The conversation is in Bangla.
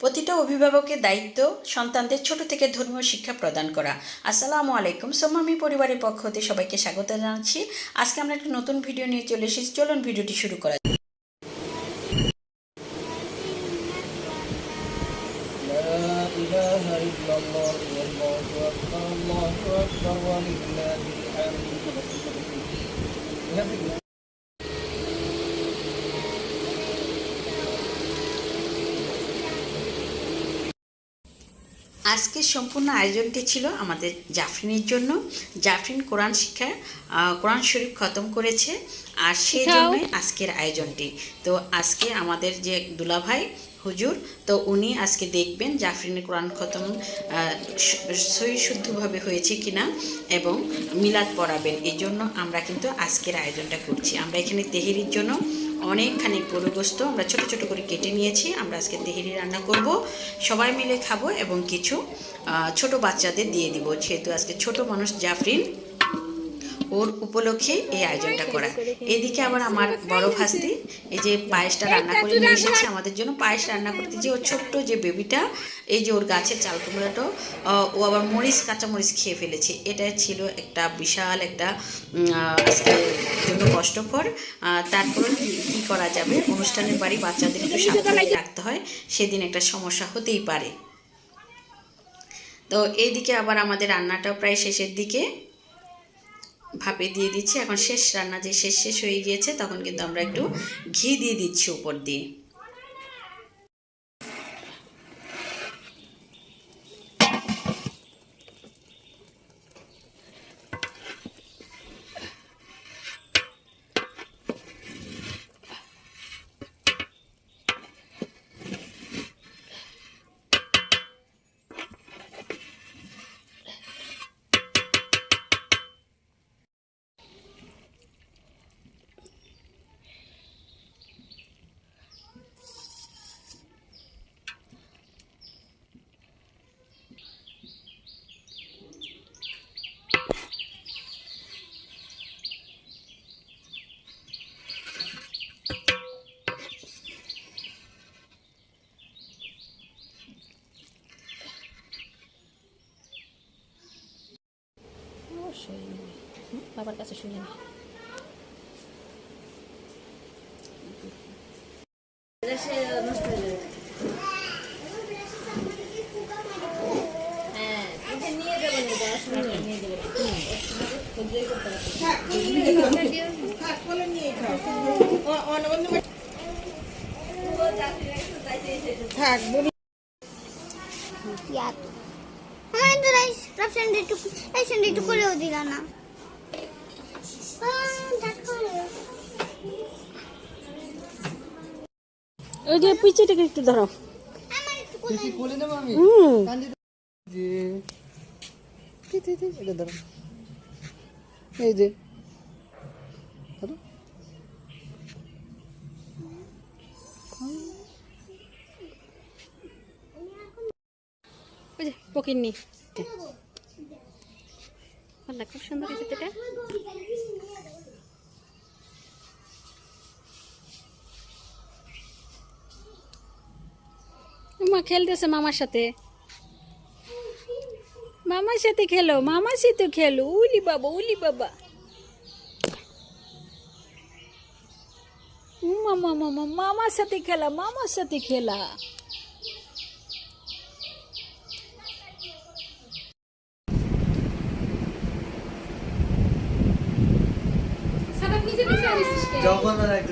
প্রতিটা অভিভাবকের দায়িত্ব সন্তানদের ছোট থেকে ধর্মীয় শিক্ষা প্রদান করা। আসসালামু আলাইকুম। সোমামি পরিবারের পক্ষ হতে সবাইকে স্বাগত জানাচ্ছি। আজকে আমরা একটা নতুন ভিডিও নিয়ে চলে এসেছি। চলুন ভিডিওটি শুরু করা। আজকের সম্পূর্ণ আয়োজনটি ছিল আমাদের জাফরিনের জন্য। জাফরিন কোরআন শিক্ষা কোরআন শরীফ খতম করেছে আর সেই জন্যই আজকের আয়োজনটি। তো আজকে আমাদের যে দুলাভাই হুজুর তো উনি আজকে দেখবেন জাফরিনের কোরআন খতম আহ, স- সহি শুদ্ধভাবে হয়েছে কিনা এবং মিলাদ পড়াবেন। এই জন্য আমরা কিন্তু আজকের আয়োজনটা করছি। আমরা এখানে তেহেরির জন্য অনেকখানি গরু গোস্ত আমরা ছোট ছোট করে কেটে নিয়েছি। আমরা আজকে তেহেরি রান্না করব। সবাই মিলে খাব এবং কিছু ছোট বাচ্চাদের দিয়ে দিব। যেহেতু আজকে ছোট মানুষ জাফরিন ওর উপলক্ষে এই আয়োজনটা করা। এদিকে আবার আমার বড় ভাস্তি এই যে পায়েসটা রান্না করে নিয়ে এসেছে আমাদের জন্য। পায়েস রান্না করতে যে ওর ছোট্ট যে বেবিটা এই যে ওর গাছের চাল কুমড়াটা ও আবার মরিচ কাঁচা মরিচ খেয়ে ফেলেছে। এটা ছিল একটা বিশাল একটা আজকের জন্য কষ্টকর। আহ, তারপরে কি কী করা যাবে? অনুষ্ঠানের বাড়ি বাচ্চাদের একটু সাবধানে রাখতে হয়। সেদিন একটা সমস্যা হতেই পারে। তো এইদিকে আবার আমাদের রান্নাটাও প্রায় শেষের দিকে। ভাপে দিয়ে দিচ্ছি। এখন শেষ রান্না যে শেষ শেষ হয়ে গিয়েছে, তখন কিন্তু আমরা একটু ঘি দিয়ে দিচ্ছি উপর দিয়ে। বাবার কাছে শুনে নে ইয়াত আমার তো রাইস রাফসান একটু রাইসান একটু করেও দিল না ওই যে পিচিটাকে একটু ধরো। আমার কোলে দেবো আমি যে এই যে, এই যে, এটা ধরো। এই যে ধরো ওই যে পকিননি আল্লাহ খুব সুন্দর হয়েছে এটা। মা খেলতেছে মামার সাথে। মামার সাথে খেলো মামার সাথে খেলো। উলি বাবা উলি বাবা। মামা মামা মামার সাথে খেলা মামার সাথে খেলা। জগন্নাথ